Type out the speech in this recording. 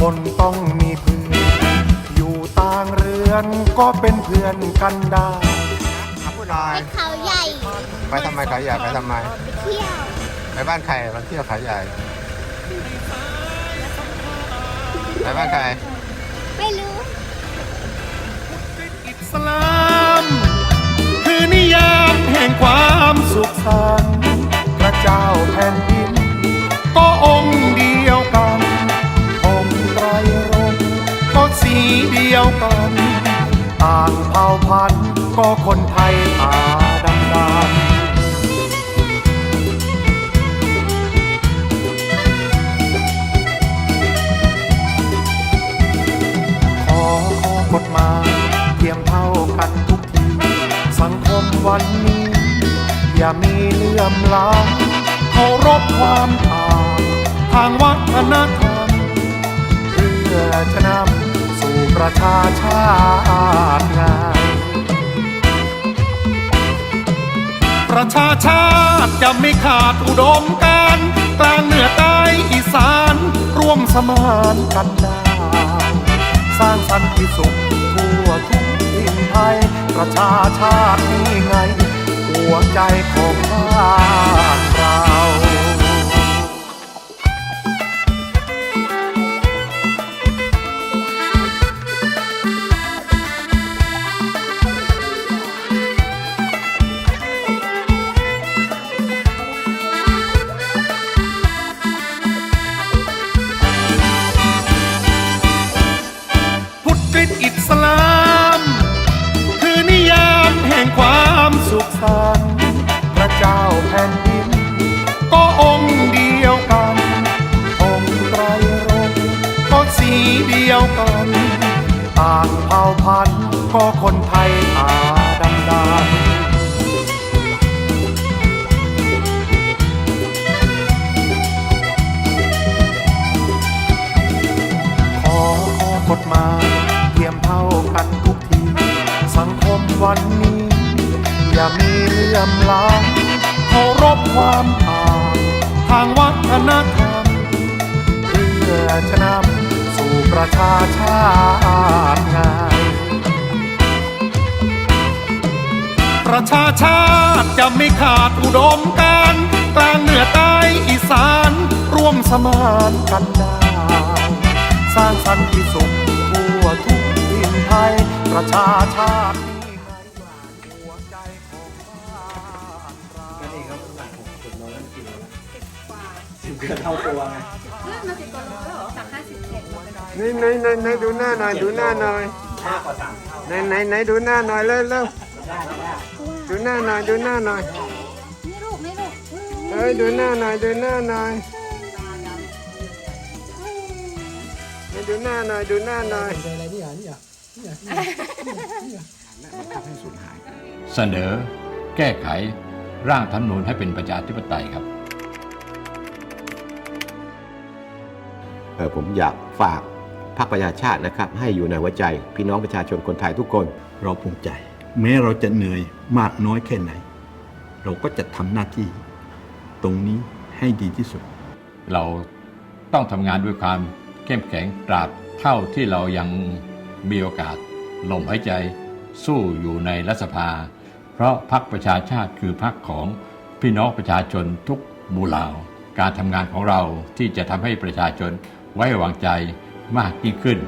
คนต้องมีเพื่อน อยู่ต่างเรือนก็เป็นเพื่อนกันได้ไปขลยเขาใหญ่ไปทำไมเขาใหญ่ไปทำไมไปเที่ยวไปบ้านใครไปเที่ยวเขาใหญ่ไปบ้านใครไม่รู้ ก็คนไทยตาดำดำขอขอกฎหมายเทียมเท่ากันทุกที สังคมวันนี้ อย่ามีเลื่อมล้ำเคารพความต่างทางวัฒนธรรมเพื่อจะนำสู่ประชาชาติ ชาชาติจะไม่ขาดอุดมการกลางเหนือใต้อีสานร่วมสมานกันได้สร้างสรรค์ที่สุขทั่วทุกทิ่นไทย ประชาชาตินี่ไง หัวใจของบ้า ดียวกันต่างเผ่าพันธุ์ก็คนไทยตาดำดำขอขอกฎหมายเทียมเท่ากันทุกที สังคมวันนี้ อย่ามีเลื่อมล้ำเคารพความต่าง ทางวัฒนธรรมเพื่อจะนำ ประชาชาติงามประชาชาติจะไม่ขาดอุดมการกลางเหนือใต้อีสานร่วมสมานกันได้สร้างสรรค์ที่สุขทั่วทุกทิ่นไทย ประชาชาตินี่ไงหัวใจของบ้านเรานั่นเองครับน้ำหนักหกสิบโลนั่นกิโลละสิบเกือบเท่าตัวไงเริ่มมาสิบกว่าโล จ็ดมาเป็นนี่ไหนไหนไหนดูหน้าหน่อยดูหน้าหน่อยมากกว่าสามเท่าไหนไหนไหนดูหน้าหน่อยเร็วเร็วได้ได้ดูหน้าหน่อยดูหน้าหน่อยไม่ลูกไม่ลูกเอ้ยดูหน้าหน่อยดูหน้าหน่อยดูหน้าหน่อยดูหน้าหน่อยเสนอแก้ไขร่างธรรมนูญให้เป็นประชาธิปไตยครับเออผมอยากฝาก พรรคประชาชาตินะครับให้อยู่ในหัวใจพี่น้องประชาชนคนไทยทุกคน เราภูมิใจ แม้เราจะเหนื่อยมากน้อยแค่ไหน เราก็จะทำหน้าที่ ตรงนี้ให้ดีที่สุด เราต้องทำงานด้วยความเข้มแข็งตราบเท่าที่เรายังมีโอกาสลมหายใจสู้อยู่ในรัฐสภา เพราะพรรคประชาชาติคือพรรคของพี่น้องประชาชนทุกหมู่เหล่าการทำงานของเราที่จะทำให้ประชาชนไว้วางใจ มากยิ่งขึ้น